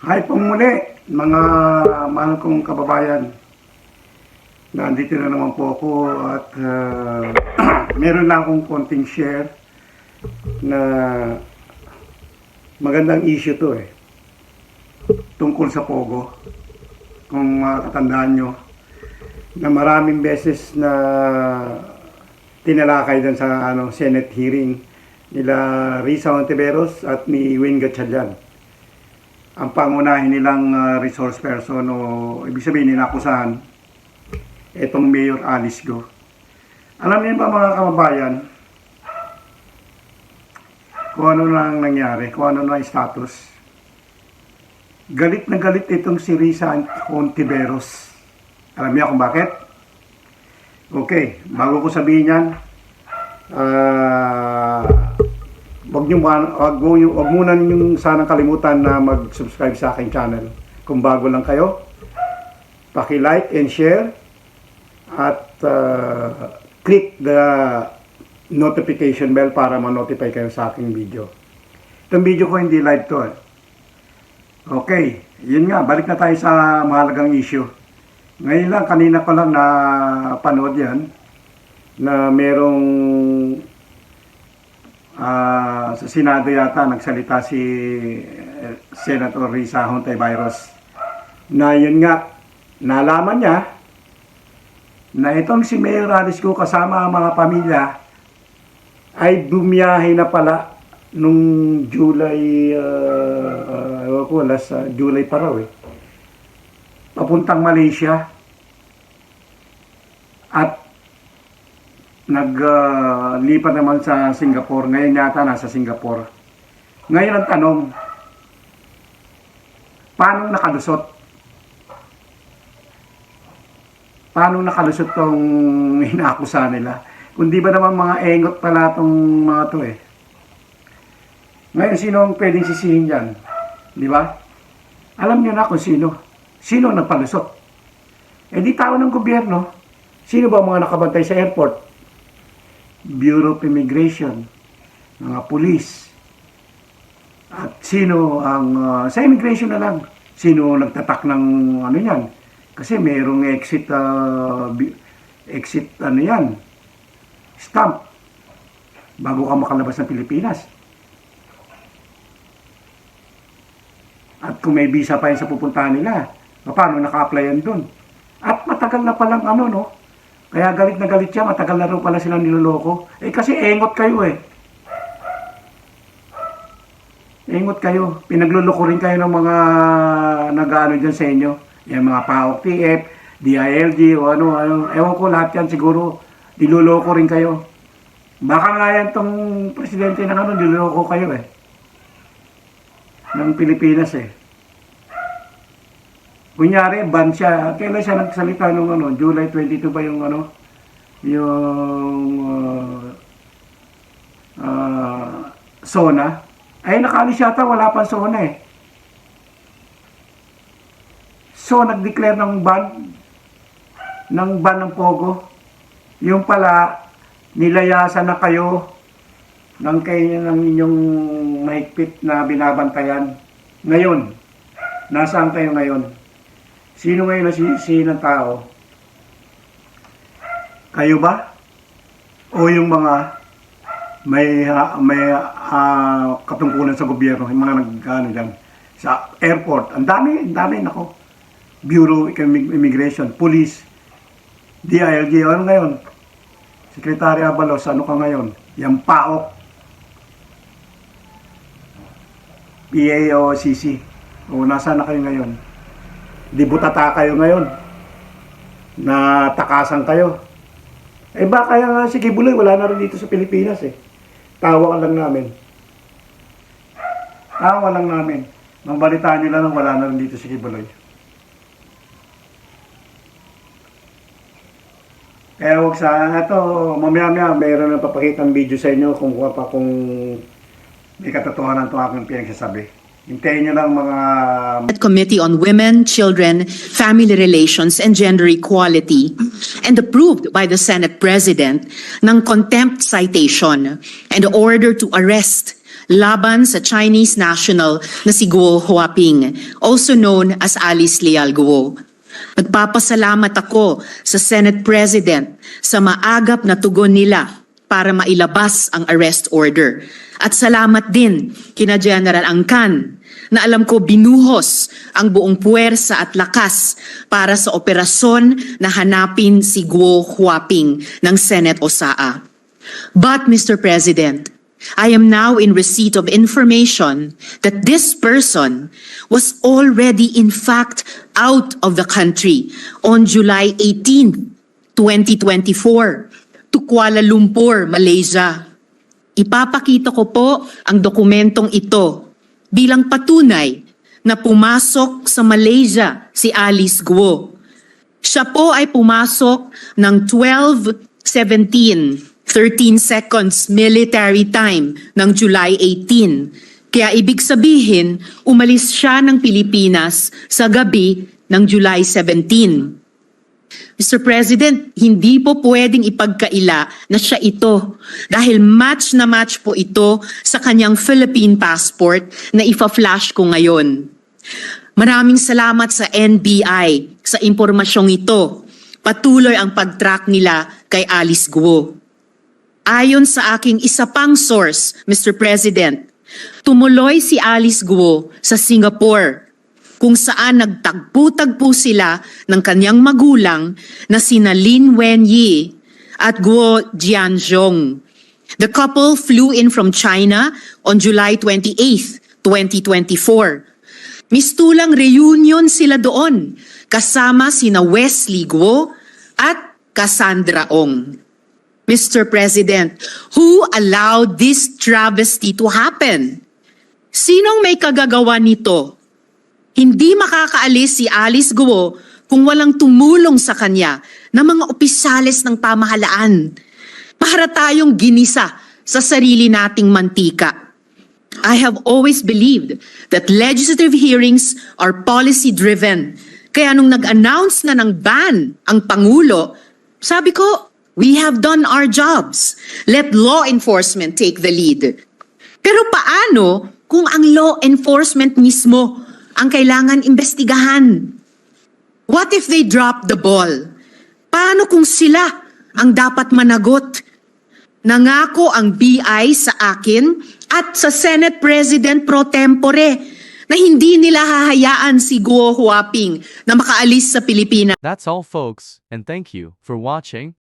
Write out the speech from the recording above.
Hi po muli, mga mahal kong kababayan. Nandito na naman po ako at ah, meron lang akong konting share na magandang issue to eh. Tungkol sa Pogo. Kung makakatandaan nyo, na maraming beses na tinalakay dun sa ano, Senate hearing nila Risa Ontiveros at ni Win Gatchalian ang pangunahin nilang uh, resource person o ibig sabihin ninakusahan itong Mayor Alice Go. Alam niyo ba mga kababayan kung ano nang nangyari, kung ano na status. Galit na galit itong si Risa Ontiveros. Alam niyo kung bakit? Okay, bago ko sabihin yan, ah Wag niyo wag wag muna niyo sanang kalimutan na mag-subscribe sa aking channel. Kung bago lang kayo, paki-like and share at uh, click the notification bell para ma-notify kayo sa aking video. Itong video ko hindi live to eh. Okay, yun nga, balik na tayo sa mahalagang issue. Ngayon lang, kanina ko lang na panood yan na merong Ah, sa Senado yata nagsalita si eh, Senator Risa Hontiveros na yun nga nalaman niya na itong si Mayor Alice ko kasama ang mga pamilya ay bumiyahe na pala nung July uh, uh, ko, last uh, July pa raw eh. Papuntang Malaysia. At naglipat naman sa Singapore. Ngayon yata nasa Singapore. Ngayon ang tanong, paano nakalusot? Paano nakalusot tong inaakusa nila? Kung di ba naman mga engot pala tong mga to eh. Ngayon, sino ang pwedeng sisihin dyan? Di ba? Alam niyo na kung sino. Sino ang nagpalusot? Eh di tao ng gobyerno. Sino ba ang mga nakabantay sa airport? Bureau of Immigration, mga pulis. At sino ang, uh, sa immigration na lang, sino nagtatak ng ano yan? Kasi mayroong exit, uh, exit ano yan, stamp, bago ka makalabas ng Pilipinas. At kung may visa pa yan sa pupuntahan nila, paano naka-apply yan dun? At matagal na palang ano, no? Kaya galit na galit siya, matagal na rin pala silang niloloko. Eh kasi engot kayo eh. Engot kayo. Pinagluloko rin kayo ng mga nag-ano dyan sa inyo. Yung mga PAOK TF, DILG o ano, ano. Ewan ko lahat yan siguro. Niloloko rin kayo. Baka nga yan tong presidente ng ano, niloloko kayo eh. Ng Pilipinas eh. Kunyari, ban siya. Kailan siya nagsalita nung ano, July 22 ba yung ano, yung uh, uh, SONA? Ay, nakalis yata, wala pang SONA eh. So, nag-declare ng ban, ng ban ng Pogo. Yung pala, nilayasan na kayo ng kayo ng inyong mahigpit na binabantayan. Ngayon, nasaan kayo ngayon? Sino ngayon na sisi ng tao? Kayo ba? O yung mga may ha- may ah, katungkulan sa gobyerno, yung mga nag ano dyan, sa airport. Ang dami, ang dami nako. Bureau of Immigration, Police, DILG, ano ngayon? Secretary Abalos, ano ka ngayon? Yung PAOK, PAOCC. O nasa na kayo ngayon? Di butata kayo ngayon. Natakasan kayo. Eh ba kaya nga si Kibuloy wala na rin dito sa Pilipinas eh. Tawa ka lang namin. Tawa lang namin. Nang balitaan nila nang wala na rin dito si Kibuloy. Kaya huwag sa ito, mamaya-maya mayroon na papakitang video sa inyo kung pa kung may katotohanan ito aking pinagsasabi. Hintayin nyo lang mga Committee on Women, Children, Family Relations, and Gender Equality and approved by the Senate President ng contempt citation and order to arrest laban sa Chinese national na si Guo Huaping, also known as Alice Leal Guo. Nagpapasalamat ako sa Senate President sa maagap na tugon nila para mailabas ang arrest order. At salamat din kina General Angkan na alam ko binuhos ang buong puwersa at lakas para sa operasyon na hanapin si Guo Huaping ng Senate OSAA. But, Mr. President, I am now in receipt of information that this person was already in fact out of the country on July 18, 2024 to Kuala Lumpur, Malaysia. Ipapakita ko po ang dokumentong ito bilang patunay na pumasok sa Malaysia si Alice Guo. Siya po ay pumasok ng 12.17, 13 seconds military time ng July 18. Kaya ibig sabihin, umalis siya ng Pilipinas sa gabi ng July 17. Mr. President, hindi po pwedeng ipagkaila na siya ito dahil match na match po ito sa kanyang Philippine passport na ifa-flash ko ngayon. Maraming salamat sa NBI sa impormasyong ito. Patuloy ang pag-track nila kay Alice Guo. Ayon sa aking isa pang source, Mr. President, tumuloy si Alice Guo sa Singapore kung saan nagtagpo-tagpo sila ng kanyang magulang na sina Lin Wenyi at Guo Jianzhong. The couple flew in from China on July 28, 2024. Mistulang reunion sila doon kasama sina Wesley Guo at Cassandra Ong. Mr. President, who allowed this travesty to happen? Sinong may kagagawa nito? Hindi makakaalis si Alice Guo kung walang tumulong sa kanya ng mga opisyalis ng pamahalaan para tayong ginisa sa sarili nating mantika. I have always believed that legislative hearings are policy-driven. Kaya nung nag-announce na ng ban ang Pangulo, sabi ko, we have done our jobs. Let law enforcement take the lead. Pero paano kung ang law enforcement mismo ang kailangan imbestigahan? What if they drop the ball? Paano kung sila ang dapat managot? Nangako ang BI sa akin at sa Senate President pro tempore na hindi nila hahayaan si Guo Huaping na makaalis sa Pilipinas. That's all folks, and thank you for watching.